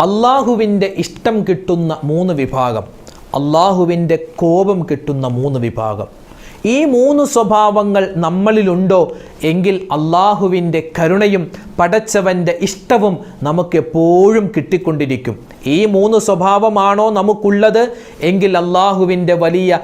അള്ളാഹുവിന്റെ ഇഷ്ടം കിട്ടുന്ന മൂന്ന് വിഭാഗം. അള്ളാഹുവിന്റെ കോപം കിട്ടുന്ന മൂന്ന് വിഭാഗം. ഈ മൂന്ന് സ്വഭാവങ്ങൾ നമ്മളിലുണ്ടോ? എങ്കിൽ അള്ളാഹുവിന്റെ കരുണയും പടച്ചവന്റെ ഇഷ്ടവും നമുക്കെപ്പോഴും കിട്ടിക്കൊണ്ടിരിക്കും. ഈ മൂന്ന് സ്വഭാവമാണോ നമുക്കുള്ളത്? എങ്കിൽ അള്ളാഹുവിന്റെ വലിയ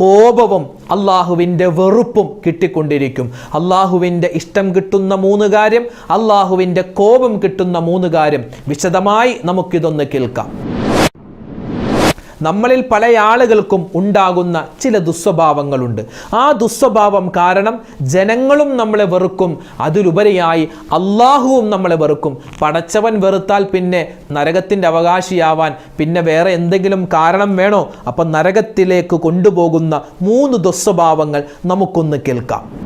കോപവും അള്ളാഹുവിന്റെ വെറുപ്പും കിട്ടിക്കൊണ്ടിരിക്കും. അള്ളാഹുവിന്റെ ഇഷ്ടം കിട്ടുന്ന മൂന്ന് കാര്യം അള്ളാഹുവിന്റെ കോപം കിട്ടുന്ന മൂന്ന് കാര്യം. വിശദമായി നമുക്കിതൊന്ന് കേൾക്കാം. നമ്മളിൽ പല ആളുകൾക്കും ഉണ്ടാകുന്ന ചില ദുസ്വഭാവങ്ങളുണ്ട്. ആ ദുസ്വഭാവം കാരണം ജനങ്ങളും നമ്മളെ വെറുക്കും. അതിലുപരിയായി അള്ളാഹുവും നമ്മളെ വെറുക്കും. പടച്ചവൻ വെറുത്താൽ പിന്നെ നരകത്തിന്റെ അവകാശിയാവാൻ പിന്നെ വേറെ എന്തെങ്കിലും കാരണം വേണോ? അപ്പം നരകത്തിലേക്ക് കൊണ്ടുപോകുന്ന മൂന്ന് ദുസ്വഭാവങ്ങൾ നമുക്കൊന്ന് കേൾക്കാം.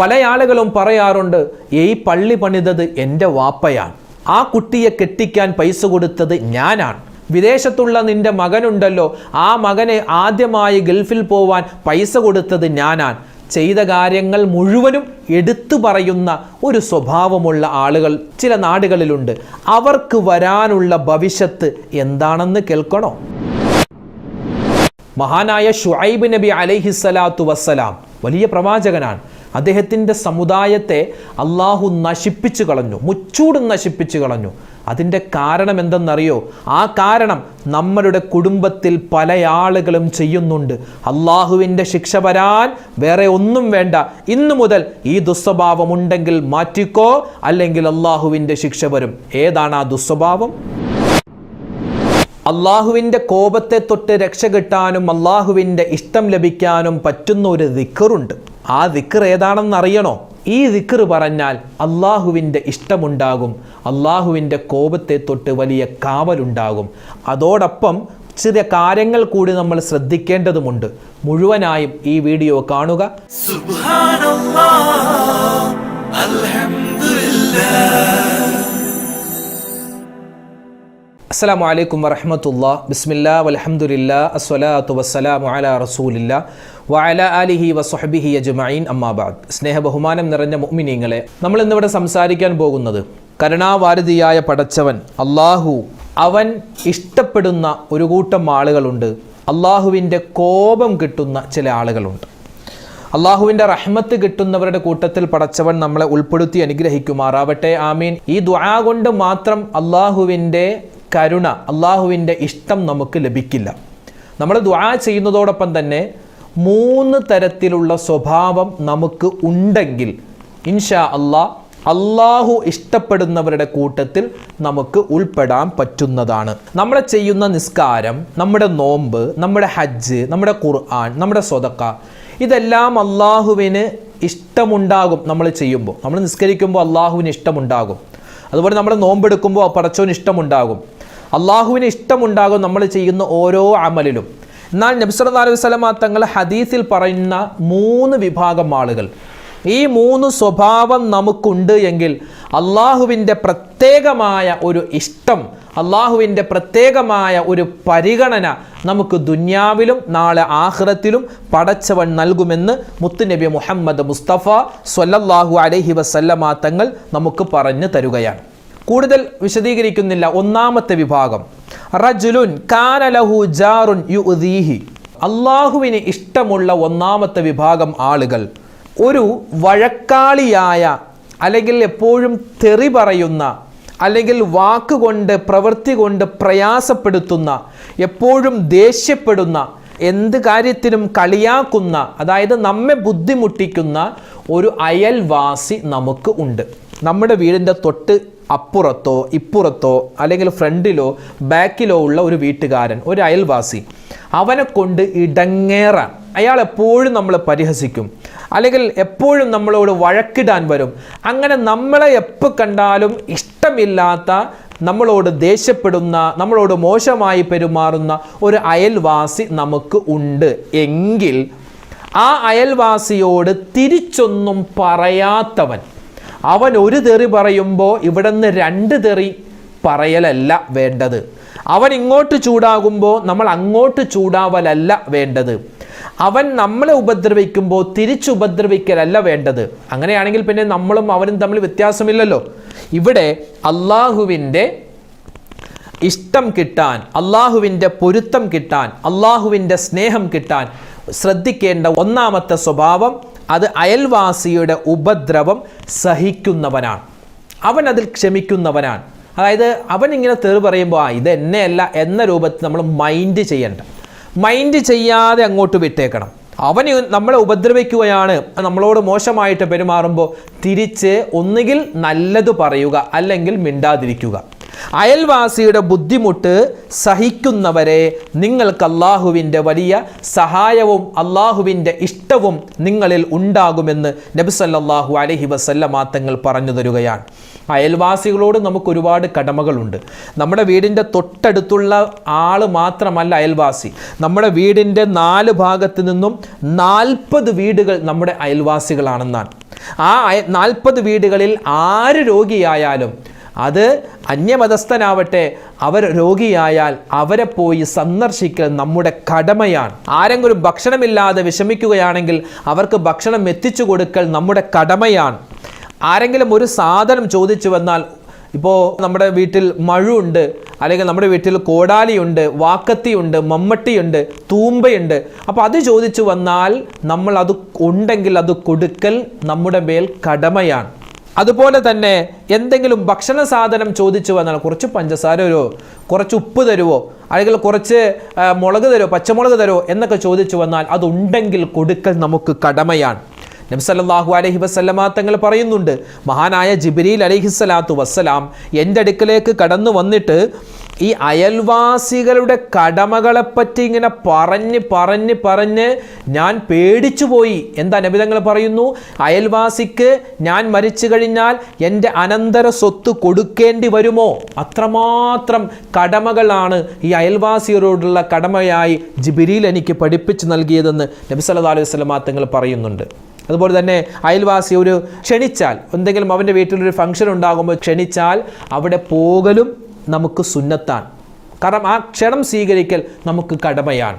പല ആളുകളും പറയാറുണ്ട് ഈ പള്ളി പണിതത് എന്റെ വാപ്പയാണ്. ആ കുട്ടിയെ കെട്ടിക്കാൻ പൈസ കൊടുത്തത് ഞാനാണ്. വിദേശത്തുള്ള നിന്റെ മകനുണ്ടല്ലോ. ആ മകനെ ആദ്യമായി ഗൾഫിൽ പോവാൻ പൈസ കൊടുത്തത് ഞാനാണ്. ചെയ്ത കാര്യങ്ങൾ മുഴുവനും എടുത്തു പറയുന്ന ഒരു സ്വഭാവമുള്ള ആളുകൾ ചില നാടുകളിലുണ്ട്. അവർക്ക് വരാനുള്ള ഭവിഷ്യത്ത് എന്താണെന്ന് കേൾക്കണോ? മഹാനായ ഷുഐബ് നബി അലൈഹിസ്സലാത്തു വസ്സലാം വലിയ പ്രവാചകനാണ്. അദ്ദേഹത്തിന്റെ സമുദായത്തെ അള്ളാഹു നശിപ്പിച്ചു കളഞ്ഞു മുച്ചൂടും നശിപ്പിച്ചു കളഞ്ഞു. അതിന്റെ കാരണം എന്തെന്നറിയോ? ആ കാരണം നമ്മളുടെ കുടുംബത്തിൽ പല ആളുകളും ചെയ്യുന്നുണ്ട്. അള്ളാഹുവിന്റെ ശിക്ഷ വരാൻ വേറെ ഒന്നും വേണ്ട. ഇന്നു മുതൽ ഈ ദുസ്വഭാവം ഉണ്ടെങ്കിൽ മാറ്റിക്കോ അല്ലെങ്കിൽ അള്ളാഹുവിന്റെ ശിക്ഷ വരും. ഏതാണ് ആ ദുസ്വഭാവം? അള്ളാഹുവിന്റെ കോപത്തെ തൊട്ട് രക്ഷ കിട്ടാനും അള്ളാഹുവിന്റെ ഇഷ്ടം ലഭിക്കാനും പറ്റുന്ന ഒരു ദിക്കറുണ്ട്. ആ ദിക്കർ ഏതാണെന്ന് അറിയണോ? ഈ ദിക്കർ പറഞ്ഞാൽ അള്ളാഹുവിന്റെ ഇഷ്ടമുണ്ടാകും. അള്ളാഹുവിന്റെ കോപത്തെ തൊട്ട് വലിയ കാവലുണ്ടാകും. അതോടൊപ്പം ചില കാര്യങ്ങൾ കൂടി നമ്മൾ ശ്രദ്ധിക്കേണ്ടതുമുണ്ട്. മുഴുവനായും ഈ വീഡിയോ കാണുക. അസ്സാം വലൈക്കും വറഹമത്തുള്ള ബിസ്മില്ല വലഹമുല്ല അസ്വലാത്തു വസ്സലാം അലാ റസൂലില്ല വഅല അലിഹി വസ്ഹബിഹി അജ്മഈൻ അമ്മാബാദ് സ്നേഹ ബഹുമാനം നിറഞ്ഞ മുഅ്മിനീങ്ങളെ നമ്മൾ ഇന്നിവിടെ സംസാരിക്കാൻ പോകുന്നത് കരുണാവാരതിയായ പടച്ചവൻ അള്ളാഹു അവൻ ഇഷ്ടപ്പെടുന്ന ഒരു കൂട്ടം ആളുകളുണ്ട്. അള്ളാഹുവിന്റെ കോപം കിട്ടുന്ന ചില ആളുകളുണ്ട്. അള്ളാഹുവിന്റെ റഹ്മത്ത് കിട്ടുന്നവരുടെ കൂട്ടത്തിൽ പടച്ചവൻ നമ്മളെ ഉൾപ്പെടുത്തി അനുഗ്രഹിക്കുമാറാവട്ടെ. ആമീൻ. ഈ ദ്വാ കൊണ്ട് മാത്രം അള്ളാഹുവിന്റെ കരുണ അള്ളാഹുവിന്റെ ഇഷ്ടം നമുക്ക് ലഭിക്കില്ല. നമ്മൾ ദ്വാ ചെയ്യുന്നതോടൊപ്പം തന്നെ മൂന്ന് തരത്തിലുള്ള സ്വഭാവം നമുക്ക് ഉണ്ടെങ്കിൽ ഇൻഷാ അള്ളാ അള്ളാഹു ഇഷ്ടപ്പെടുന്നവരുടെ കൂട്ടത്തിൽ നമുക്ക് ഉൾപ്പെടാൻ പറ്റുന്നതാണ്. നമ്മളെ ചെയ്യുന്ന നിസ്കാരം നമ്മുടെ നോമ്പ് നമ്മുടെ ഹജ്ജ് നമ്മുടെ ഖുർആൻ നമ്മുടെ സ്വതക്ക ഇതെല്ലാം അള്ളാഹുവിന് ഇഷ്ടമുണ്ടാകും നമ്മൾ ചെയ്യുമ്പോൾ. നമ്മൾ നിസ്കരിക്കുമ്പോൾ അള്ളാഹുവിന് ഇഷ്ടമുണ്ടാകും. അതുപോലെ നമ്മൾ നോമ്പെടുക്കുമ്പോൾ പടച്ചോന് ഇഷ്ടമുണ്ടാകും. അള്ളാഹുവിന് ഇഷ്ടമുണ്ടാകും നമ്മൾ ചെയ്യുന്ന ഓരോ അമലിലും. എന്നാൽ നബ്സല്ലാ അലൈഹി വസല്ലമ തങ്ങൾ ഹദീസിൽ പറയുന്ന മൂന്ന് വിഭാഗം ആളുകൾ. ഈ മൂന്ന് സ്വഭാവം നമുക്കുണ്ട് എങ്കിൽ അള്ളാഹുവിന്റെ പ്രത്യേകമായ ഒരു ഇഷ്ടം അള്ളാഹുവിന്റെ പ്രത്യേകമായ ഒരു പരിഗണന നമുക്ക് ദുന്യാവിലും നാളെ ആഹ്റത്തിലും പടച്ചവൻ നൽകുമെന്ന് മുത്തുനബി മുഹമ്മദ് മുസ്തഫ സ്വല്ലല്ലാഹു അലഹി വസല്ലമാ തങ്ങൾ നമുക്ക് പറഞ്ഞു തരുകയാണ്. കൂടുതൽ വിശദീകരിക്കുന്നില്ല. ഒന്നാമത്തെ വിഭാഗം. റജുലുൻ കാനലഹു ജാറുൻ യുദീഹി അള്ളാഹുവിന് ഇഷ്ടമുള്ള ഒന്നാമത്തെ വിഭാഗം ആളുകൾ. ഒരു വഴക്കാളിയായ അല്ലെങ്കിൽ എപ്പോഴും തെറി പറയുന്ന അല്ലെങ്കിൽ വാക്കുകൊണ്ട് പ്രവൃത്തി കൊണ്ട് പ്രയാസപ്പെടുത്തുന്ന എപ്പോഴും ദേഷ്യപ്പെടുന്ന എന്ത് കാര്യത്തിനും കളിയാക്കുന്ന അതായത് നമ്മെ ബുദ്ധിമുട്ടിക്കുന്ന ഒരു അയൽവാസി നമുക്ക് ഉണ്ട്. നമ്മുടെ വീടിന്റെ തൊട്ട് അപ്പുറത്തോ ഇപ്പുറത്തോ അല്ലെങ്കിൽ ഫ്രണ്ടിലോ ബാക്കിലോ ഉള്ള ഒരു വീട്ടുകാരൻ ഒരു അയൽവാസി അവനെ കൊണ്ട് ഇടങ്ങേറാൻ അയാൾ എപ്പോഴും നമ്മളെ പരിഹസിക്കും. അല്ലെങ്കിൽ എപ്പോഴും നമ്മളോട് വഴക്കിടാൻ വരും. അങ്ങനെ നമ്മളെ എപ്പോൾ കണ്ടാലും ഇഷ്ടമില്ലാത്ത നമ്മളോട് ദേഷ്യപ്പെടുന്ന നമ്മളോട് മോശമായി പെരുമാറുന്ന ഒരു അയൽവാസി നമുക്ക് ഉണ്ട്. എങ്കിൽ ആ അയൽവാസിയോട് തിരിച്ചൊന്നും പറയാത്തവൻ അവൻ ഒരു തെറി പറയുമ്പോൾ ഇവിടെ നിന്ന് രണ്ട് തെറി പറയലല്ല വേണ്ടത്. അവൻ ഇങ്ങോട്ട് ചൂടാകുമ്പോൾ നമ്മൾ അങ്ങോട്ട് ചൂടാവലല്ല വേണ്ടത്. അവൻ നമ്മളെ ഉപദ്രവിക്കുമ്പോൾ തിരിച്ചു ഉപദ്രവിക്കലല്ല വേണ്ടത്. അങ്ങനെയാണെങ്കിൽ പിന്നെ നമ്മളും അവനും തമ്മിൽ വ്യത്യാസമില്ലല്ലോ. ഇവിടെ അള്ളാഹുവിന്റെ ഇഷ്ടം കിട്ടാൻ അള്ളാഹുവിന്റെ പൊരുത്തം കിട്ടാൻ അള്ളാഹുവിന്റെ സ്നേഹം കിട്ടാൻ ശ്രദ്ധിക്കേണ്ട ഒന്നാമത്തെ സ്വഭാവം അത് അയൽവാസിയുടെ ഉപദ്രവം സഹിക്കുന്നവനാണ്. അവൻ അതിൽ ക്ഷമിക്കുന്നവനാണ്. അതായത് അവൻ ഇങ്ങനെ തെറി പറയുമ്പോൾ ആ ഇത് എന്നെയല്ല എന്ന രൂപത്തിൽ നമ്മൾ മൈൻഡ് ചെയ്യേണ്ട. മൈൻഡ് ചെയ്യാതെ അങ്ങോട്ട് വിട്ടേക്കണം. അവന് നമ്മളെ ഉപദ്രവിക്കുകയാണ്. നമ്മളോട് മോശമായിട്ട് പെരുമാറുമ്പോൾ തിരിച്ച് ഒന്നുകിൽ നല്ലത് പറയുക അല്ലെങ്കിൽ മിണ്ടാതിരിക്കുക. അയൽവാസിയുടെ ബുദ്ധിമുട്ട് സഹിക്കുന്നവരെ നിങ്ങൾക്ക് അള്ളാഹുവിന്റെ വലിയ സഹായവും അള്ളാഹുവിന്റെ ഇഷ്ടവും നിങ്ങളിൽ ഉണ്ടാകുമെന്ന് നബിസല്ലാഹു അലഹി അലൈഹി വസല്ലമ തങ്ങൾ പറഞ്ഞു തരുകയാണ്. അയൽവാസികളോട് നമുക്ക് ഒരുപാട് കടമകളുണ്ട്. നമ്മുടെ വീടിന്റെ തൊട്ടടുത്തുള്ള ആൾ മാത്രമല്ല അയൽവാസി. നമ്മുടെ വീടിന്റെ നാല് ഭാഗത്ത് നിന്നും നാൽപ്പത് വീടുകൾ നമ്മുടെ അയൽവാസികളാണെന്നാണ്. ആ നാൽപ്പത് വീടുകളിൽ ആര് രോഗിയായാലും അത് അന്യമതസ്ഥനാവട്ടെ അവർ രോഗിയായാൽ അവരെ പോയി സന്ദർശിക്കൽ നമ്മുടെ കടമയാണ്. ആരെങ്കിലും ഭക്ഷണമില്ലാതെ വിഷമിക്കുകയാണെങ്കിൽ അവർക്ക് ഭക്ഷണം എത്തിച്ചു കൊടുക്കൽ നമ്മുടെ കടമയാണ്. ആരെങ്കിലും ഒരു സാധനം ചോദിച്ചു വന്നാൽ ഇപ്പോൾ നമ്മുടെ വീട്ടിൽ മഴുണ്ട് അല്ലെങ്കിൽ നമ്മുടെ വീട്ടിൽ കോടാലിയുണ്ട് വാക്കത്തിയുണ്ട് മമ്മട്ടിയുണ്ട് തൂമ്പയുണ്ട് അപ്പോൾ അത് ചോദിച്ചു വന്നാൽ നമ്മൾ അത് ഉണ്ടെങ്കിൽ അത് കൊടുക്കൽ നമ്മുടെ മേൽ കടമയാണ്. അതുപോലെ തന്നെ എന്തെങ്കിലും ഭക്ഷണ സാധനം ചോദിച്ചു വന്നാൽ കുറച്ച് പഞ്ചസാര തരുമോ കുറച്ച് ഉപ്പ് തരുമോ അല്ലെങ്കിൽ കുറച്ച് മുളക് തരുമോ പച്ചമുളക് തരുമോ എന്നൊക്കെ ചോദിച്ചു വന്നാൽ അതുണ്ടെങ്കിൽ കൊടുക്കൽ നമുക്ക് കടമയാണ്. നബ്സല്ലാഹു അലഹി വസ്ലമ തങ്ങൾ പറയുന്നുണ്ട് മഹാനായ ജിബിരിൽ അലഹിസ്സലാത്തു വസ്സലാം എന്റെ അടുക്കലേക്ക് കടന്നു വന്നിട്ട് ഈ അയൽവാസികളുടെ കടമകളെപ്പറ്റി ഇങ്ങനെ പറഞ്ഞ് പറഞ്ഞ് പറഞ്ഞ് ഞാൻ പേടിച്ചു പോയി. എന്താ നബിതങ്ങൾ പറയുന്നു? അയൽവാസിക്ക് ഞാൻ മരിച്ചു കഴിഞ്ഞാൽ എന്റെ അനന്തര സ്വത്ത് കൊടുക്കേണ്ടി വരുമോ? അത്രമാത്രം കടമകളാണ് ഈ അയൽവാസികളോടുള്ള കടമയായി ജിബിരിയിൽ എനിക്ക് പഠിപ്പിച്ചു നൽകിയതെന്ന് നബി സല്ലല്ലാഹു അലൈഹി വസല്ലമ തങ്ങൾ പറയുന്നുണ്ട്. അതുപോലെ തന്നെ അയൽവാസി ഒരു ക്ഷണിച്ചാൽ എന്തെങ്കിലും അവന്റെ വീട്ടിലൊരു ഫംഗ്ഷൻ ഉണ്ടാകുമ്പോൾ ക്ഷണിച്ചാൽ അവിടെ പോകലും നമുക്ക് സുന്നത്താണ്. കാരണം ആ ക്ഷണം സ്വീകരിക്കൽ നമുക്ക് കടമയാണ്.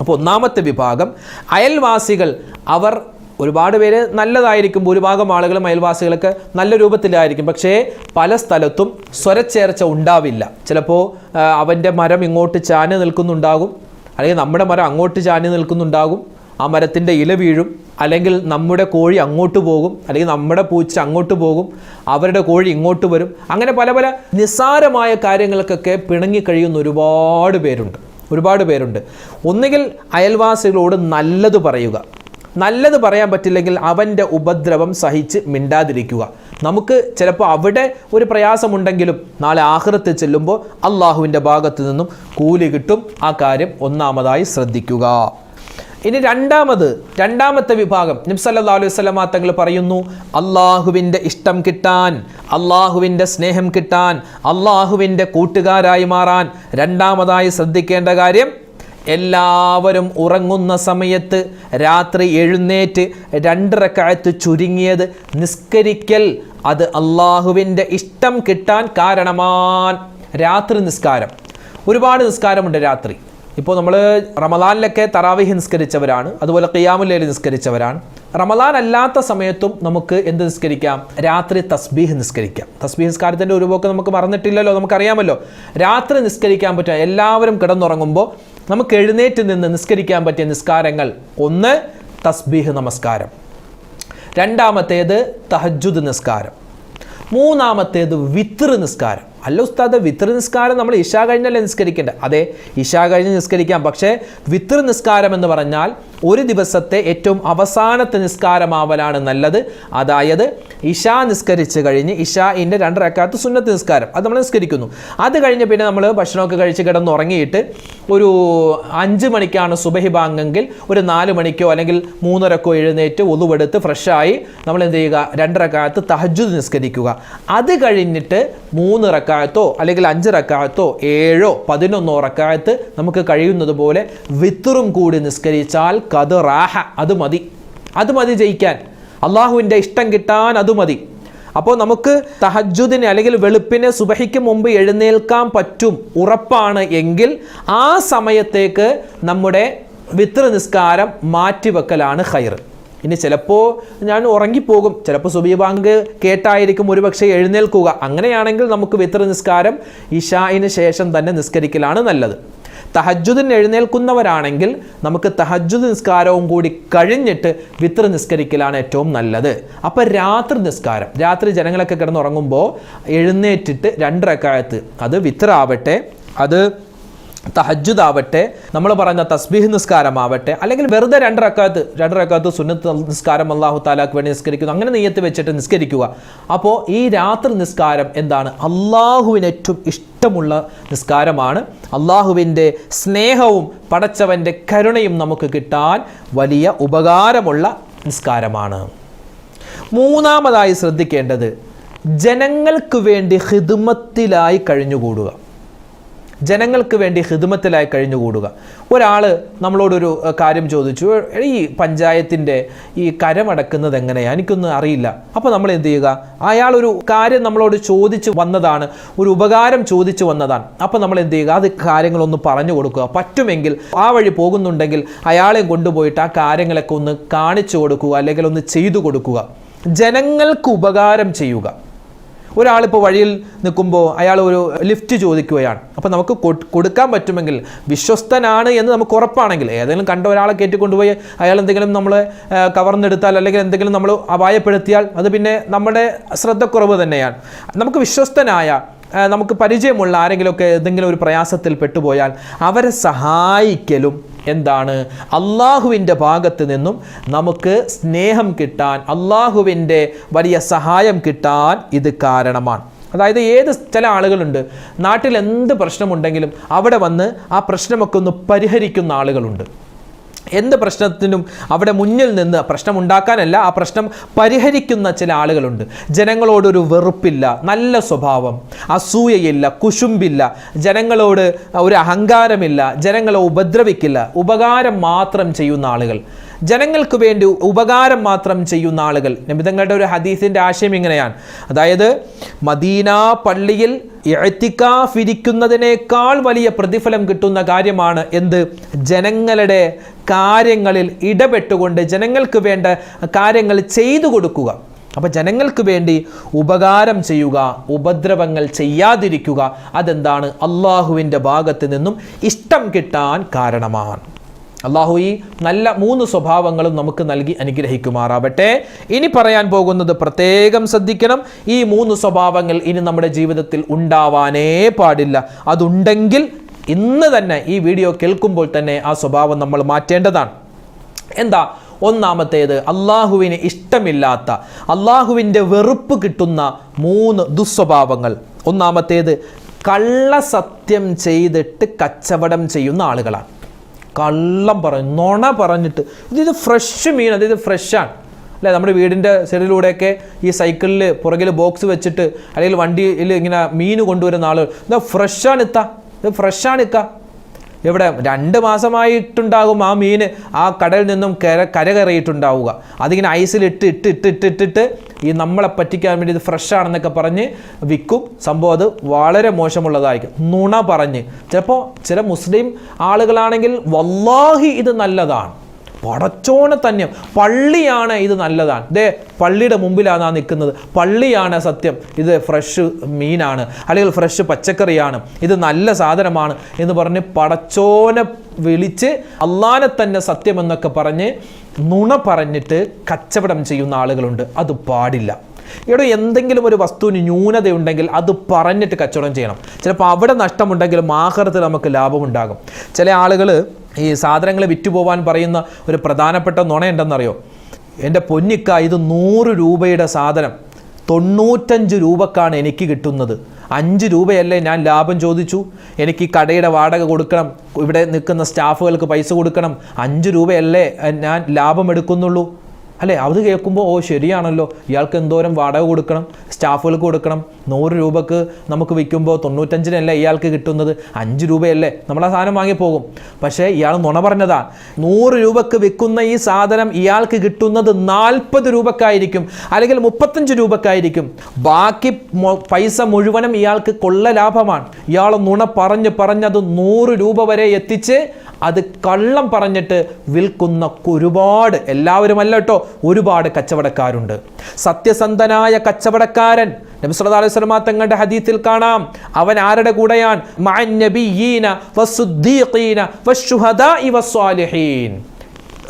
അപ്പോൾ ഒന്നാമത്തെ വിഭാഗം അയൽവാസികൾ. അവർ ഒരുപാട് പേര് നല്ലതായിരിക്കും ഭൂരിഭാഗം ആളുകളും അയൽവാസികളൊക്കെ നല്ല രൂപത്തിലായിരിക്കും. പക്ഷേ പല സ്ഥലത്തും സ്വരച്ചേർച്ച ഉണ്ടാവില്ല. ചിലപ്പോൾ അവന്റെ മരം ഇങ്ങോട്ട് ചാഞ്ഞ് നിൽക്കുന്നുണ്ടാകും. അല്ലെങ്കിൽ നമ്മുടെ മരം അങ്ങോട്ട് ചാഞ്ഞ് നിൽക്കുന്നുണ്ടാകും. ആ മരത്തിന്റെ ഇല വീഴും അല്ലെങ്കിൽ നമ്മുടെ കോഴി അങ്ങോട്ട് പോകും അല്ലെങ്കിൽ നമ്മുടെ പൂച്ച അങ്ങോട്ട് പോകും അവരുടെ കോഴി ഇങ്ങോട്ട് വരും. അങ്ങനെ പല പല നിസ്സാരമായ കാര്യങ്ങൾക്കൊക്കെ പിണങ്ങി കഴിയുന്ന ഒരുപാട് പേരുണ്ട്. ഒരുപാട് പേരുണ്ട്. ഒന്നുകിൽ അയൽവാസികളോട് നല്ലത് പറയുക. നല്ലത് പറയാൻ പറ്റില്ലെങ്കിൽ അവന്റെ ഉപദ്രവം സഹിച്ച് മിണ്ടാതിരിക്കുക. നമുക്ക് ചിലപ്പോൾ അവിടെ ഒരു പ്രയാസമുണ്ടെങ്കിലും നാളെ ആഹൃത്തിൽ ചെല്ലുമ്പോൾ അള്ളാഹുവിന്റെ ഭാഗത്തു നിന്നും കൂലി കിട്ടും. ആ കാര്യം ഒന്നാമതായി ശ്രദ്ധിക്കുക. ഇനി രണ്ടാമത് രണ്ടാമത്തെ വിഭാഗം. നിംസല്ലാ അലൈഹി സ്വലമാ തങ്ങൾ പറയുന്നു അള്ളാഹുവിന്റെ ഇഷ്ടം കിട്ടാൻ അള്ളാഹുവിന്റെ സ്നേഹം കിട്ടാൻ അള്ളാഹുവിന്റെ കൂട്ടുകാരായി മാറാൻ രണ്ടാമതായി ശ്രദ്ധിക്കേണ്ട കാര്യം എല്ലാവരും ഉറങ്ങുന്ന സമയത്ത് രാത്രി എഴുന്നേറ്റ് രണ്ടരക്കാലത്ത് ചുരുങ്ങിയത് നിസ്കരിക്കൽ അത് അള്ളാഹുവിന്റെ ഇഷ്ടം കിട്ടാൻ കാരണമാൻ രാത്രി നിസ്കാരം. ഒരുപാട് നിസ്കാരമുണ്ട് രാത്രി. ഇപ്പോൾ നമ്മൾ റമദാനിലൊക്കെ തറാവിഹ് നിസ്കരിച്ചവരാണ് അതുപോലെ ഖിയാമുല്ലേൽ നിസ്കരിച്ചവരാണ്. റമദാൻ അല്ലാത്ത സമയത്തും നമുക്ക് എന്ത് നിസ്കരിക്കാം? രാത്രി തസ്ബീഹ് നിസ്കരിക്കാം. തസ്ബീഹ് നിസ്കാരത്തിന്റെ ഒരു പോക്ക് നമുക്ക് മറന്നിട്ടില്ലല്ലോ നമുക്കറിയാമല്ലോ. രാത്രി നിസ്കരിക്കാൻ പറ്റുക എല്ലാവരും കിടന്നുറങ്ങുമ്പോൾ നമുക്ക് എഴുന്നേറ്റ് നിന്ന് നിസ്കരിക്കാൻ പറ്റിയ നിസ്കാരങ്ങൾ. ഒന്ന് തസ്ബീഹ് നമസ്കാരം. രണ്ടാമത്തേത് തഹജുദ് നിസ്കാരം. മൂന്നാമത്തേത് വിത്ർ നിസ്കാരം. അല്ല ഉസ്താദ് വിത്ര നിസ്കാരം നമ്മൾ ഇഷ കഴിഞ്ഞല്ലേ നിസ്കരിക്കേണ്ടത്? അതെ ഇഷ കഴിഞ്ഞ് നിസ്കരിക്കാം. പക്ഷേ വിത്ര നിസ്കാരം എന്ന് പറഞ്ഞാൽ ഒരു ദിവസത്തെ ഏറ്റവും അവസാനത്തെ നിസ്കാരമാവലാണ് നല്ലത്. അതായത് ഇഷ നിസ്കരിച്ച് കഴിഞ്ഞ് ഇഷ ഇന്റെ രണ്ടരക്കാലത്ത് സുന്നത്ത് നിസ്കാരം. അത് നമ്മൾ നിസ്കരിക്കുന്നു. അത് കഴിഞ്ഞ് പിന്നെ നമ്മൾ ഭക്ഷണമൊക്കെ കഴിച്ച് കിടന്നുറങ്ങിയിട്ട് ഒരു അഞ്ച് മണിക്കാണ് സുബഹി ബാങ്കെങ്കിൽ ഒരു നാല് മണിക്കോ അല്ലെങ്കിൽ മൂന്നരക്കോ എഴുന്നേറ്റ് ഒതുവെടുത്ത് ഫ്രഷായി നമ്മൾ എന്ത് ചെയ്യുക? രണ്ടരക്കാലത്ത് തഹജുദ് നിസ്കരിക്കുക. അത് കഴിഞ്ഞിട്ട് മൂന്ന് റക്കായത്തോ അല്ലെങ്കിൽ അഞ്ച് റക്കായത്തോ ഏഴോ പതിനൊന്നോ റക്കായത്ത് നമുക്ക് കഴിയുന്നത് പോലെ വിത്തറും കൂടി നിസ്കരിച്ചാൽ കത് റാഹ അത് മതി. അത് മതി ജയിക്കാൻ. അള്ളാഹുവിന്റെ ഇഷ്ടം കിട്ടാൻ അത് മതി. അപ്പോൾ നമുക്ക് തഹജുദിന് അല്ലെങ്കിൽ വെളുപ്പിന് സുബഹിക്ക് മുമ്പ് എഴുന്നേൽക്കാൻ പറ്റും ഉറപ്പാണ് എങ്കിൽ ആ സമയത്തേക്ക് നമ്മുടെ വിത്ര നിസ്കാരം മാറ്റിവെക്കലാണ് ഖൈർ ഇനി ചിലപ്പോൾ ഞാൻ ഉറങ്ങിപ്പോകും. ചിലപ്പോൾ സുബി ബാങ്ക് കേട്ടായിരിക്കും ഒരുപക്ഷെ എഴുന്നേൽക്കുക. അങ്ങനെയാണെങ്കിൽ നമുക്ക് വിത്ര നിസ്കാരം ഇഷായിന് ശേഷം തന്നെ നിസ്കരിക്കലാണ് നല്ലത്. തഹജുദിന് എഴുന്നേൽക്കുന്നവരാണെങ്കിൽ നമുക്ക് തഹജുദ് നിസ്കാരവും കൂടി കഴിഞ്ഞിട്ട് വിത്ര നിസ്കരിക്കലാണ് ഏറ്റവും നല്ലത്. അപ്പോൾ രാത്രി നിസ്കാരം. രാത്രി ജനങ്ങളൊക്കെ കിടന്നുറങ്ങുമ്പോൾ എഴുന്നേറ്റിട്ട് രണ്ടരക്കാലത്ത് അത് വിത്ര ആവട്ടെ അത് തഹജുദ് ആവട്ടെ നമ്മൾ പറഞ്ഞ തസ്ബീഹ് നിസ്കാരമാവട്ടെ അല്ലെങ്കിൽ വെറുതെ രണ്ടരക്കാത്ത് രണ്ടരക്കാത്ത് സുന്നത്ത് നിസ്കാരം അള്ളാഹു താലാക്ക് വേണ്ടി നിസ്കരിക്കുന്നു. അങ്ങനെ നെയ്യത്ത് വെച്ചിട്ട് നിസ്കരിക്കുക. അപ്പോൾ ഈ രാത്രി നിസ്കാരം എന്താണ്? അള്ളാഹുവിന് ഏറ്റവും ഇഷ്ടമുള്ള നിസ്കാരമാണ്. അള്ളാഹുവിന്റെ സ്നേഹവും പടച്ചവന്റെ കരുണയും നമുക്ക് കിട്ടാൻ വലിയ ഉപകാരമുള്ള നിസ്കാരമാണ്. മൂന്നാമതായി ശ്രദ്ധിക്കേണ്ടത് ജനങ്ങൾക്ക് വേണ്ടി ഹിദ്മത്തിലായി കഴിഞ്ഞുകൂടുക. ജനങ്ങൾക്ക് വേണ്ടി ഹിദ്മത്തിലായി കഴിഞ്ഞുകൂടുക. ഒരാൾ നമ്മളോടൊരു കാര്യം ചോദിച്ചു. ഈ പഞ്ചായത്തിന്റെ ഈ കരമടക്കുന്നത് എങ്ങനെയാണ് എനിക്കൊന്നും അറിയില്ല. അപ്പോൾ നമ്മൾ എന്ത് ചെയ്യുക? അയാളൊരു കാര്യം നമ്മളോട് ചോദിച്ചു വന്നതാണ്. ഒരു ഉപകാരം ചോദിച്ചു വന്നതാണ്. അപ്പോൾ നമ്മൾ എന്ത് ചെയ്യുക? അത് കാര്യങ്ങളൊന്ന് പറഞ്ഞു കൊടുക്കുക. പറ്റുമെങ്കിൽ ആ വഴി പോകുന്നുണ്ടെങ്കിൽ അയാളെ കൊണ്ടുപോയിട്ട് ആ കാര്യങ്ങളൊക്കെ ഒന്ന് കാണിച്ചു കൊടുക്കുക. അല്ലെങ്കിൽ ഒന്ന് ചെയ്തു കൊടുക്കുക. ജനങ്ങൾക്ക് ഉപകാരം ചെയ്യുക. ഒരാളിപ്പോൾ വഴിയിൽ നിൽക്കുമ്പോൾ അയാൾ ഒരു ലിഫ്റ്റ് ചോദിക്കുകയാണ്. അപ്പോൾ നമുക്ക് കൊടുക്കാൻ പറ്റുമെങ്കിൽ വിശ്വസ്തനാണ് എന്ന് നമുക്ക് ഉറപ്പാണെങ്കിൽ ഏതെങ്കിലും കണ്ട ഒരാളെ കയറ്റിക്കൊണ്ടുപോയി അയാൾ എന്തെങ്കിലും നമ്മൾ കവർന്നെടുത്താൽ അല്ലെങ്കിൽ എന്തെങ്കിലും നമ്മൾ അപായപ്പെടുത്തിയാൽ അത് പിന്നെ നമ്മുടെ ശ്രദ്ധക്കുറവ് തന്നെയാണ്. നമുക്ക് വിശ്വസ്തനായ നമുക്ക് പരിചയമുള്ള ആരെങ്കിലുമൊക്കെ എന്തെങ്കിലും ഒരു പ്രയാസത്തിൽ പെട്ടുപോയാൽ അവരെ സഹായിക്കലും എന്താണ്? അള്ളാഹുവിന്റെ ഭാഗത്ത് നിന്നും നമുക്ക് സ്നേഹം കിട്ടാൻ അള്ളാഹുവിന്റെ വലിയ സഹായം കിട്ടാൻ ഇത് കാരണമാണ്. അതായത് ഏത് ചില ആളുകളുണ്ട് നാട്ടിൽ എന്ത് പ്രശ്നമുണ്ടെങ്കിലും അവിടെ വന്ന് ആ പ്രശ്നമൊക്കെ ഒന്ന് പരിഹരിക്കുന്ന ആളുകളുണ്ട്. എന്ത് പ്രശ്നത്തിനും അവിടെ മുന്നിൽ നിന്ന് പ്രശ്നം ഉണ്ടാക്കാനല്ല ആ പ്രശ്നം പരിഹരിക്കുന്ന ചില ആളുകളുണ്ട്. ജനങ്ങളോടൊരു വെറുപ്പില്ല നല്ല സ്വഭാവം അസൂയയില്ല കുശുമ്പില്ല ജനങ്ങളോട് ഒരു അഹങ്കാരമില്ല ജനങ്ങളെ ഉപദ്രവിക്കില്ല ഉപകാരം മാത്രം ചെയ്യുന്ന ആളുകൾ. ജനങ്ങൾക്ക് വേണ്ടി ഉപകാരം മാത്രം ചെയ്യുന്ന ആളുകൾ. നബിതങ്ങളുടെ ഒരു ഹദീസിന്റെ ആശയം ഇങ്ങനെയാണ്. അതായത് മദീന പള്ളിയിൽ എഴുത്തിക്കാഫിരിക്കുന്നതിനേക്കാൾ വലിയ പ്രതിഫലം കിട്ടുന്ന കാര്യമാണ് എന്ത്? ജനങ്ങളുടെ കാര്യങ്ങളിൽ ഇടപെട്ടുകൊണ്ട് ജനങ്ങൾക്ക് വേണ്ട കാര്യങ്ങൾ ചെയ്തു കൊടുക്കുക. അപ്പോൾ ജനങ്ങൾക്ക് വേണ്ടി ഉപകാരം ചെയ്യുക ഉപദ്രവങ്ങൾ ചെയ്യാതിരിക്കുക അതെന്താണ്? അള്ളാഹുവിന്റെ ഭാഗത്ത് നിന്നും ഇഷ്ടം കിട്ടാൻ കാരണമാണ്. അള്ളാഹു ഈ നല്ല മൂന്ന് സ്വഭാവങ്ങളും നമുക്ക് നൽകി അനുഗ്രഹിക്കുമാറാവട്ടെ. ഇനി പറയാൻ പോകുന്നത് പ്രത്യേകം ശ്രദ്ധിക്കണം. ഈ മൂന്ന് സ്വഭാവങ്ങൾ ഇനി നമ്മുടെ ജീവിതത്തിൽ ഉണ്ടാവാനേ പാടില്ല. അതുണ്ടെങ്കിൽ ഇന്ന് തന്നെ ഈ വീഡിയോ കേൾക്കുമ്പോൾ തന്നെ ആ സ്വഭാവം നമ്മൾ മാറ്റേണ്ടതാണ്. എന്താ? ഒന്നാമത്തേത് അള്ളാഹുവിന് ഇഷ്ടമില്ലാത്ത അള്ളാഹുവിന്റെ വെറുപ്പ് കിട്ടുന്ന മൂന്ന് ദുസ്വഭാവങ്ങൾ. ഒന്നാമത്തേത് കള്ളസത്യം ചെയ്തിട്ട് കച്ചവടം ചെയ്യുന്ന ആളുകളാണ്. കള്ളം പറഞ്ഞു നുണ പറഞ്ഞിട്ട്. ഇത് ഫ്രഷ് മീൻ അതായത് ഫ്രഷാണ് അല്ലേ നമ്മുടെ വീടിന്റെ സൈഡിലൂടെയൊക്കെ ഈ സൈക്കിളിൽ പുറകിൽ ബോക്സ് വെച്ചിട്ട് അല്ലെങ്കിൽ വണ്ടിയിൽ ഇങ്ങനെ മീൻ കൊണ്ടുവരുന്ന ആളുകൾ ഇതാ ഫ്രഷാണ് ഇത്ത ഇത് ഫ്രഷാണ് ഇക്ക എവിടെ രണ്ട് മാസമായിട്ടുണ്ടാകും ആ മീൻ ആ കടലിൽ നിന്നും കര കരകയറിയിട്ടുണ്ടാവുക അതിങ്ങനെ ഐസിലിട്ട് ഇട്ട് ഇട്ട് ഇട്ട് ഇട്ടിട്ട് ഈ നമ്മളെ പറ്റിക്കാൻ വേണ്ടി ഇത് ഫ്രഷ് ആണെന്നൊക്കെ പറഞ്ഞ് വിൽക്കും. സംഭവം അത് വളരെ മോശമുള്ളതായിരിക്കും. നുണ പറഞ്ഞ്. ചിലപ്പോൾ ചില മുസ്ലിം ആളുകളാണെങ്കിൽ വല്ലാഹി ഇത് നല്ലതാണ്. പടച്ചോനെ തന്നെ. പള്ളിയാണ് ഇത് നല്ലതാണ്. ദേ പള്ളിയുടെ മുമ്പിലാണ് ആ നിൽക്കുന്നത്. പള്ളിയാണ് സത്യം. ഇത് ഫ്രഷ് മീനാണ്. അല്ലെങ്കിൽ ഫ്രഷ് പച്ചക്കറിയാണ്. ഇത് നല്ല സാധനമാണ് എന്ന് പറഞ്ഞ് പടച്ചോനെ വിളിച്ച് അള്ളാനെ തന്നെ സത്യമെന്നൊക്കെ പറഞ്ഞ് നുണ പറഞ്ഞിട്ട് കച്ചവടം ചെയ്യുന്ന ആളുകളുണ്ട്. അത് പാടില്ല. ഇവിടെ എന്തെങ്കിലും ഒരു വസ്തുവിന് ന്യൂനതയുണ്ടെങ്കിൽ അത് പറഞ്ഞിട്ട് കച്ചവടം ചെയ്യണം. ചിലപ്പോൾ അവിടെ നഷ്ടമുണ്ടെങ്കിലും ആഹാരത്തിൽ നമുക്ക് ലാഭമുണ്ടാകും. ചില ആളുകൾ ഈ സാധനങ്ങൾ വിറ്റുപോവാൻ പറയുന്ന ഒരു പ്രധാനപ്പെട്ട നുണയുണ്ടെന്നറിയോ? എന്റെ പൊന്നിക്ക ഇത് നൂറ് രൂപയുടെ സാധനം. തൊണ്ണൂറ്റഞ്ച് രൂപക്കാണ് എനിക്ക് കിട്ടുന്നത്. അഞ്ച് രൂപയല്ലേ ഞാൻ ലാഭം ചോദിച്ചു? എനിക്ക് ഈ കടയുടെ വാടക കൊടുക്കണം. ഇവിടെ നിൽക്കുന്ന സ്റ്റാഫുകൾക്ക് പൈസ കൊടുക്കണം. അഞ്ച് രൂപയല്ലേ ഞാൻ ലാഭം എടുക്കുന്നുള്ളൂ? അല്ലേ? അത് കേൾക്കുമ്പോൾ ഓ ശരിയാണല്ലോ. ഇയാൾക്ക് എന്തോരം വാടക കൊടുക്കണം സ്റ്റാഫുകൾക്ക് കൊടുക്കണം. നൂറ് രൂപക്ക് നമുക്ക് വിൽക്കുമ്പോൾ തൊണ്ണൂറ്റഞ്ചിനല്ലേ ഇയാൾക്ക് കിട്ടുന്നത്? അഞ്ച് രൂപയല്ലേ. നമ്മൾ ആ സാധനം വാങ്ങിപ്പോകും പക്ഷേ ഇയാൾ നുണ പറഞ്ഞതാ. നൂറ് രൂപക്ക് വിൽക്കുന്ന ഈ സാധനം ഇയാൾക്ക് കിട്ടുന്നത് നാൽപ്പത് രൂപക്കായിരിക്കും. അല്ലെങ്കിൽ മുപ്പത്തഞ്ച് രൂപക്കായിരിക്കും. ബാക്കി പൈസ മുഴുവനും ഇയാൾക്ക് കൊള്ള ലാഭമാണ് ഇയാൾ നുണ പറഞ്ഞ് പറഞ്ഞത് നൂറ് രൂപ വരെ എത്തിച്ച് അത് കള്ളം പറഞ്ഞിട്ട് വിൽക്കുന്ന ഒരുപാട് എല്ലാവരുമല്ല കേട്ടോ ഒരുപാട് കച്ചവടക്കാരുണ്ട്. സത്യസന്ധനായ കച്ചവടക്കാരൻ നബി സല്ലല്ലാഹു അലൈഹി തങ്ങളുടെ ഹദീത്തിൽ കാണാം. അവൻ ആരുടെ കൂടെയാണ്?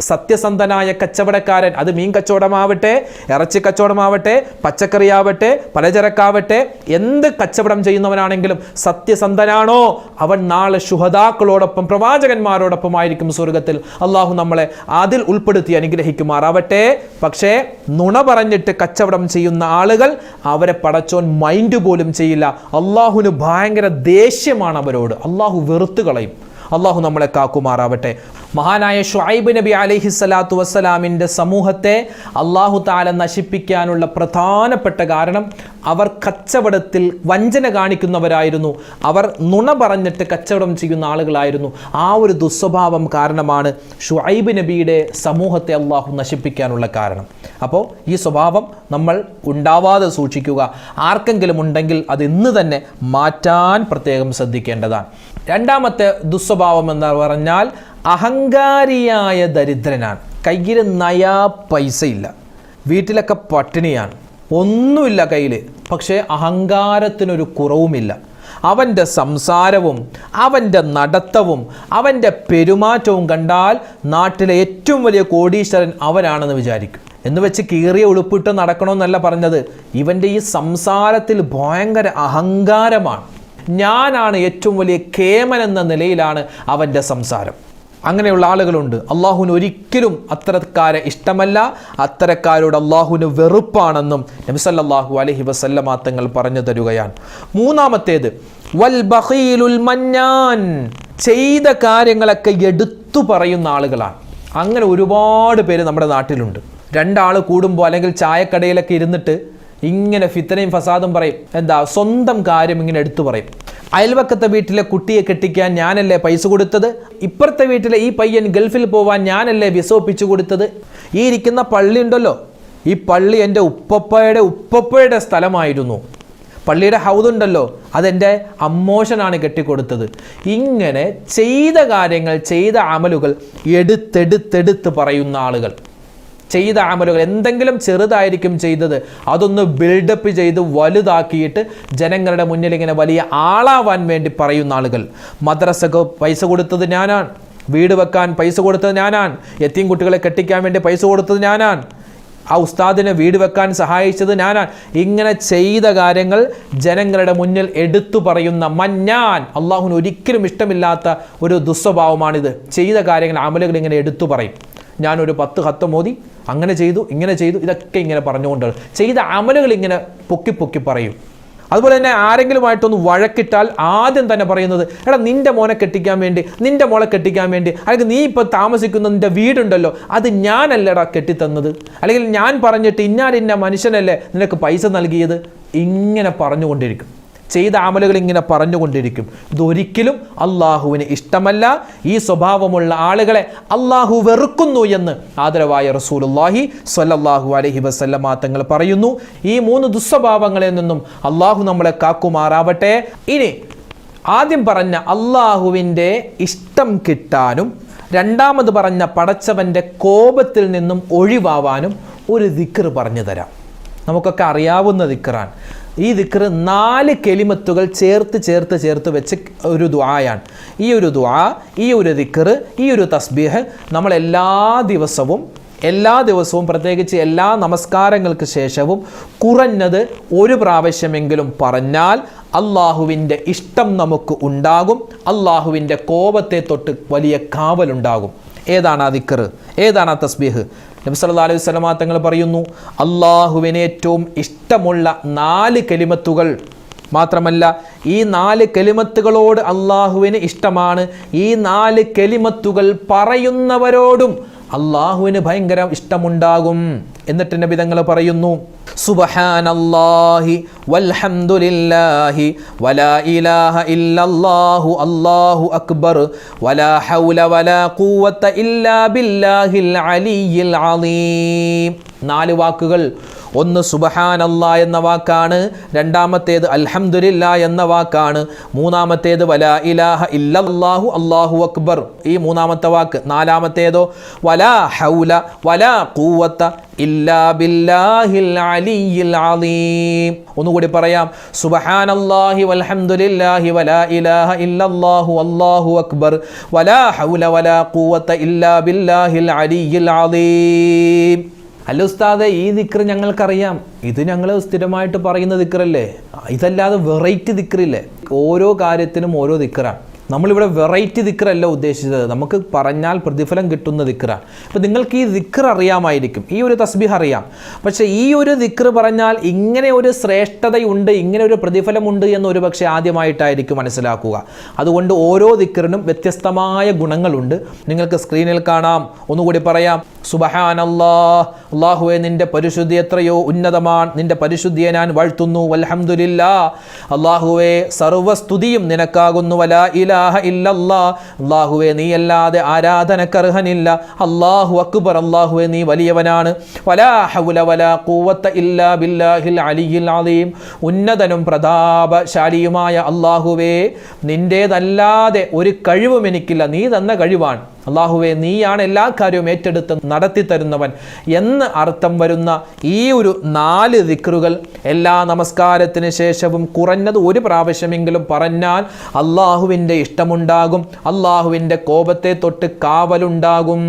സത്യസന്ധനായ കച്ചവടക്കാരൻ. അത് മീൻ കച്ചവടമാവട്ടെ ഇറച്ചി കച്ചവടമാവട്ടെ പച്ചക്കറിയാവട്ടെ പലചരക്കാവട്ടെ എന്ത് കച്ചവടം ചെയ്യുന്നവനാണെങ്കിലും സത്യസന്ധനാണോ? അവൻ നാളെ ശുഹതാക്കളോടൊപ്പം പ്രവാചകന്മാരോടൊപ്പം ആയിരിക്കും സ്വർഗത്തിൽ. അള്ളാഹു നമ്മളെ അതിൽ ഉൾപ്പെടുത്തി അനുഗ്രഹിക്കുമാറാവട്ടെ. പക്ഷേ നുണ പറഞ്ഞിട്ട് കച്ചവടം ചെയ്യുന്ന ആളുകൾ അവരെ പടച്ചോൻ മൈൻഡ് പോലും ചെയ്യില്ല. അള്ളാഹുവിന് ഭയങ്കര ദേഷ്യമാണ് അവരോട്. അള്ളാഹു വെറുത്തു കളയും. അള്ളാഹു നമ്മളെ കാക്കുമാറാവട്ടെ. മഹാനായ ഷുഐബ് നബി അലൈഹി സ്വലാത്തു വസ്സലാമിന്റെ സമൂഹത്തെ അള്ളാഹു താല നശിപ്പിക്കാനുള്ള പ്രധാനപ്പെട്ട കാരണം അവർ കച്ചവടത്തിൽ വഞ്ചന കാണിക്കുന്നവരായിരുന്നു. അവർ നുണ പറഞ്ഞിട്ട് കച്ചവടം ചെയ്യുന്ന ആളുകളായിരുന്നു. ആ ഒരു ദുസ്വഭാവം കാരണമാണ് ഷുഐബ് നബിയുടെ സമൂഹത്തെ അള്ളാഹു നശിപ്പിക്കാനുള്ള കാരണം. അപ്പോൾ ഈ സ്വഭാവം നമ്മൾ ഉണ്ടാവാതെ സൂക്ഷിക്കുക. ആർക്കെങ്കിലും ഉണ്ടെങ്കിൽ അത് ഇന്ന് തന്നെ മാറ്റാൻ പ്രത്യേകം ശ്രദ്ധിക്കേണ്ടതാണ്. രണ്ടാമത്തെ ദുസ്വഭാവം എന്ന് പറഞ്ഞാൽ അഹങ്കാരിയായ ദരിദ്രനാണ്. കയ്യിൽ നയാ പൈസയില്ല. വീട്ടിലൊക്കെ പട്ടിണിയാണ്. ഒന്നുമില്ല കയ്യിൽ. പക്ഷേ അഹങ്കാരത്തിനൊരു കുറവുമില്ല. അവന്റെ സംസാരവും അവന്റെ നടത്തവും അവന്റെ പെരുമാറ്റവും കണ്ടാൽ നാട്ടിലെ ഏറ്റവും വലിയ കോടീശ്വരൻ അവനാണെന്ന് വിചാരിക്കും. എന്ന് വെച്ച് കീറിയ ഉടുപ്പിട്ട് നടക്കണമെന്നല്ല പറഞ്ഞത്. ഇവന്റെ ഈ സംസാരത്തിൽ ഭയങ്കര അഹങ്കാരമാണ്. ഞാനാണ് ഏറ്റവും വലിയ കേമൻ എന്ന നിലയിലാണ് അവന്റെ സംസാരം. അങ്ങനെയുള്ള ആളുകളുണ്ട്. അള്ളാഹുവിന് ഒരിക്കലും അത്തരക്കാരെ ഇഷ്ടമല്ല. അത്തരക്കാരോട് അള്ളാഹുവിന് വെറുപ്പാണെന്നും നബിസല്ലാഹു അലഹി വസല്ലമ തങ്ങൾ പറഞ്ഞു തരുകയാണ്. മൂന്നാമത്തേത് വൽ ചെയ്ത കാര്യങ്ങളൊക്കെ എടുത്തു പറയുന്ന ആളുകളാണ്. അങ്ങനെ ഒരുപാട് പേര് നമ്മുടെ നാട്ടിലുണ്ട്. രണ്ടാൾ കൂടുമ്പോൾ അല്ലെങ്കിൽ ചായക്കടയിലൊക്കെ ഇരുന്നിട്ട് ഇങ്ങനെ ഫിത്തനയും ഫസാദും പറയും. എന്താ സ്വന്തം കാര്യം ഇങ്ങനെ എടുത്തു പറയും. അയൽവക്കത്തെ വീട്ടിലെ കുട്ടിയെ കെട്ടിക്കാൻ ഞാനല്ലേ പൈസ കൊടുത്തത്? ഇപ്പുറത്തെ വീട്ടിലെ ഈ പയ്യൻ ഗൾഫിൽ പോവാൻ ഞാനല്ലേ വിസ ഒപ്പിച്ചു കൊടുത്തത്? ഈ ഇരിക്കുന്ന പള്ളി ഉണ്ടല്ലോ. ഈ പള്ളി എന്റെ ഉപ്പപ്പയുടെ ഉപ്പപ്പയുടെ സ്ഥലമായിരുന്നു. പള്ളിയുടെ ഹൗതുണ്ടല്ലോ അതെന്റെ അമ്മോശനാണ് കെട്ടിക്കൊടുത്തത്. ഇങ്ങനെ ചെയ്ത കാര്യങ്ങൾ ചെയ്ത അമലുകൾ എടുത്തെടുത്തെടുത്ത് പറയുന്ന ആളുകൾ. ചെയ്ത അമലുകൾ എന്തെങ്കിലും ചെറുതായിരിക്കും ചെയ്തത് അതൊന്ന് ബിൽഡപ്പ് ചെയ്ത് വലുതാക്കിയിട്ട് ജനങ്ങളുടെ മുന്നിൽ ഇങ്ങനെ വലിയ ആളാവാൻ വേണ്ടി പറയുന്ന ആളുകൾ. മദ്രസക്ക് പൈസ കൊടുത്തത് ഞാനാണ്. വീട് വെക്കാൻ പൈസ കൊടുത്തത് ഞാനാണ്. എത്തിയും കുട്ടികളെ കെട്ടിക്കാൻ വേണ്ടി പൈസ കൊടുത്തത് ഞാനാണ്. ആ ഉസ്താദിനെ വീട് വെക്കാൻ സഹായിച്ചത് ഞാനാണ്. ഇങ്ങനെ ചെയ്ത കാര്യങ്ങൾ ജനങ്ങളുടെ മുന്നിൽ എടുത്തു പറയുന്ന മഞ്ഞാൻ. അള്ളാഹുവിന് ഒരിക്കലും ഇഷ്ടമില്ലാത്ത ഒരു ദുസ്വഭാവമാണിത്. ചെയ്ത കാര്യങ്ങൾ അമലുകൾ ഇങ്ങനെ എടുത്തു പറയും. ഞാനൊരു പത്ത് ഹത്ത് മോദി അങ്ങനെ ചെയ്തു ഇങ്ങനെ ചെയ്തു ഇതൊക്കെ ഇങ്ങനെ പറഞ്ഞുകൊണ്ട് ചെയ്ത അമലുകൾ ഇങ്ങനെ പൊക്കി പൊക്കി പറയും. അതുപോലെ തന്നെ ആരെങ്കിലുമായിട്ടൊന്ന് വഴക്കിട്ടാൽ ആദ്യം തന്നെ പറയുന്നത് എടാ നിന്റെ മോനെ കെട്ടിക്കാൻ വേണ്ടി നിന്റെ മോളെ കെട്ടിക്കാൻ വേണ്ടി അല്ലെങ്കിൽ നീ ഇപ്പോൾ താമസിക്കുന്ന നിന്റെ വീടുണ്ടല്ലോ അത് ഞാനല്ലടാ കെട്ടിത്തന്നത്. അല്ലെങ്കിൽ ഞാൻ പറഞ്ഞിട്ട് ഇന്നാലിന്ന മനുഷ്യനല്ലേ നിനക്ക് പൈസ നൽകിയത്? ഇങ്ങനെ പറഞ്ഞുകൊണ്ടിരിക്കും. ചെയ്ത അമലുകൾ ഇങ്ങനെ പറഞ്ഞുകൊണ്ടിരിക്കും. ഇതൊരിക്കലും അള്ളാഹുവിന് ഇഷ്ടമല്ല. ഈ സ്വഭാവമുള്ള ആളുകളെ അള്ളാഹു വെറുക്കുന്നു എന്ന് ആദരവായ റസൂലുല്ലാഹി സ്വല്ലല്ലാഹു അലഹി വസല്ലമ തങ്ങൾ പറയുന്നു. ഈ മൂന്ന് ദുസ്വഭാവങ്ങളിൽ നിന്നും അള്ളാഹു നമ്മളെ കാക്കുമാറാവട്ടെ. ഇനി ആദ്യം പറഞ്ഞ അള്ളാഹുവിന്റെ ഇഷ്ടം കിട്ടാനും രണ്ടാമത് പറഞ്ഞ പടച്ചവന്റെ കോപത്തിൽ നിന്നും ഒഴിവാവാനും ഒരു ദിക്കർ പറഞ്ഞു തരാം. നമുക്കൊക്കെ അറിയാവുന്ന ദിക്റാണ്. ഈ ദിക്ർ നാല് കെലിമത്തുകൾ ചേർത്ത് ചേർത്ത് ചേർത്ത് വെച്ച് ഒരു ദുആയാണ്. ഈ ഒരു ദുആ ഈ ഒരു ദിക്ർ ഈ ഒരു തസ്ബീഹ് നമ്മൾ എല്ലാ ദിവസവും എല്ലാ ദിവസവും പ്രത്യേകിച്ച് എല്ലാ നമസ്കാരങ്ങൾക്ക് ശേഷവും കുറഞ്ഞത് ഒരു പ്രാവശ്യമെങ്കിലും പറഞ്ഞാൽ അള്ളാഹുവിന്റെ ഇഷ്ടം നമുക്ക് ഉണ്ടാകും അള്ളാഹുവിന്റെ കോപത്തെ തൊട്ട് വലിയ കാവലുണ്ടാകും. ഏതാണ് ആ ദിക്കറ് ഏതാണ് ആ തസ്ബീഹ്? നബി സല്ലല്ലാഹു അലൈഹി വസല്ലമ തങ്ങൾ പറയുന്നു അള്ളാഹുവിന് ഏറ്റവും ഇഷ്ടമുള്ള നാല് കെലിമത്തുകൾ മാത്രമല്ല ഈ നാല് കെലിമത്തുകളോട് അള്ളാഹുവിന് ഇഷ്ടമാണ്. ഈ നാല് കെലിമത്തുകൾ പറയുന്നവരോടും അള്ളാഹുവിന് ഭയങ്കര ഇഷ്ടമുണ്ടാകും. എന്നിട്ട് ബില്ലാഹിൽ അലിയിൽ അലീം നാല് വാക്കുകൾ. ഒന്ന് സുബഹാനല്ലാ എന്ന വാക്കാണ്. രണ്ടാമത്തേത് അൽഹംദുലില്ല എന്ന വാക്കാണ്. മൂന്നാമത്തേത് വലാ ഇലാഹ ഇല്ലാഹു അള്ളാഹു അക്ബർ. ഈ മൂന്നാമത്തെ വാക്ക്. നാലാമത്തേതോ വലാ ഹൗല വലാ കൂവത്ത ഇല്ലാ ബില്ലാഹിൽ അലിയിൽ അലീം. ഒന്നുകൂടി പറയാം. സുബഹാനല്ലാഹി വൽഹംദുലില്ലാഹി വലാ ഇലാഹ ഇല്ലല്ലാഹു അല്ലാഹു അക്ബർ. വലാ ഹൗല വലാ ഖുവത ഇല്ലാ ബില്ലാഹിൽ അലിയിൽ അലീം. അല്ല ഉസ്താദെ ഈ ദിക്ർ ഞങ്ങൾക്കറിയാം. ഇത് ഞങ്ങൾ സ്ഥിരമായിട്ട് പറയുന്ന ദിക്റല്ലേ? ഇതല്ലാതെ വെറൈറ്റി ദിക്റില്ലേ? ഓരോ കാര്യത്തിനും ഓരോ ദിക്റാണ്. നമ്മളിവിടെ വെറൈറ്റി ദിക്കറല്ല ഉദ്ദേശിച്ചത്. നമുക്ക് പറഞ്ഞാൽ പ്രതിഫലം കിട്ടുന്ന ദിക്കറാണ് ഇപ്പം നിങ്ങൾക്ക് ഈ ദിക്കർ അറിയാമായിരിക്കും. ഈ ഒരു തസ്ബീഹ് അറിയാം. പക്ഷേ ഈ ഒരു ദിക്കർ പറഞ്ഞാൽ ഇങ്ങനെ ഒരു ശ്രേഷ്ഠതയുണ്ട് ഇങ്ങനെ ഒരു പ്രതിഫലമുണ്ട് എന്ന് പക്ഷേ ആദ്യമായിട്ടായിരിക്കും മനസ്സിലാക്കുക. അതുകൊണ്ട് ഓരോ ദിക്കറിനും വ്യത്യസ്തമായ ഗുണങ്ങളുണ്ട്. നിങ്ങൾക്ക് സ്ക്രീനിൽ കാണാം. ഒന്നുകൂടി പറയാം. സുബഹാനല്ലാ അള്ളാഹുവെ നിന്റെ പരിശുദ്ധി എത്രയോ ഉന്നതമാണ് നിന്റെ പരിശുദ്ധിയെ ഞാൻ വാഴ്ത്തുന്നു. വൽഹംദുലില്ലാ അള്ളാഹുവെ സർവസ്തുതിയും നിനക്കാകുന്നു. വലാ ഇലാഹ ഇല്ലല്ലാ. അള്ളാഹുവെ നീയല്ലാതെ ആരാധനക്കർഹനില്ല. അള്ളാഹു അക്ബർ അള്ളാഹുവെ നീ വലിയവനാണ്. വലാ ഹൗല വലാ ഖുവത്ത ഇല്ലാ ബില്ലാഹിൽ അലിയിൽ അലീം. ഉന്നതനും പ്രതാപശാലിയുമായ അള്ളാഹുവേ നിന്റേതല്ലാതെ ഒരു കഴിവും എനിക്കില്ല. നീ തന്ന കഴിവാണ്. അള്ളാഹുവെ നീയാണ് എല്ലാ കാര്യവും ഏറ്റെടുത്ത് നടത്തി തരുന്നവൻ എന്ന് അർത്ഥം വരുന്ന ഈ ഒരു നാല് ദിക്റുകൾ എല്ലാ നമസ്കാരത്തിന് ശേഷവും കുറഞ്ഞത് ഒരു പ്രാവശ്യമെങ്കിലും പറഞ്ഞാൽ അള്ളാഹുവിന്റെ ഇഷ്ടമുണ്ടാകും അള്ളാഹുവിന്റെ കോപത്തെ തൊട്ട് കാവലുണ്ടാകും.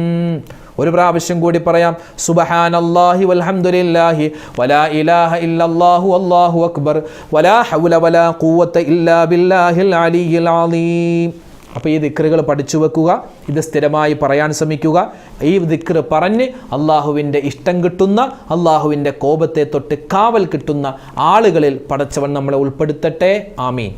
ഒരു പ്രാവശ്യം കൂടി പറയാം സുബഹാൻ അല്ലാഹി വൽഹംദുലില്ലാഹി വലാ ഇലാഹ ഇല്ലല്ലാഹു അല്ലാഹു അക്ബർ വലാ ഹൗല വലാ ഖുവത ഇല്ലാ ബില്ലാഹിൽ അലിയിൽ അലീം. അപ്പോൾ ഈ ദിക്റുകൾ പഠിച്ചു വെക്കുക ഇത് സ്ഥിരമായി പറയാൻ ശ്രമിക്കുക. ഈ ദിക്ർ പറഞ്ഞ് അള്ളാഹുവിന്റെ ഇഷ്ടം കിട്ടുന്ന അള്ളാഹുവിന്റെ കോപത്തെ തൊട്ട് കാവൽ കിട്ടുന്ന ആളുകളിൽ പടച്ചവൻ നമ്മളെ ഉൾപ്പെടുത്തട്ടെ. ആമീൻ.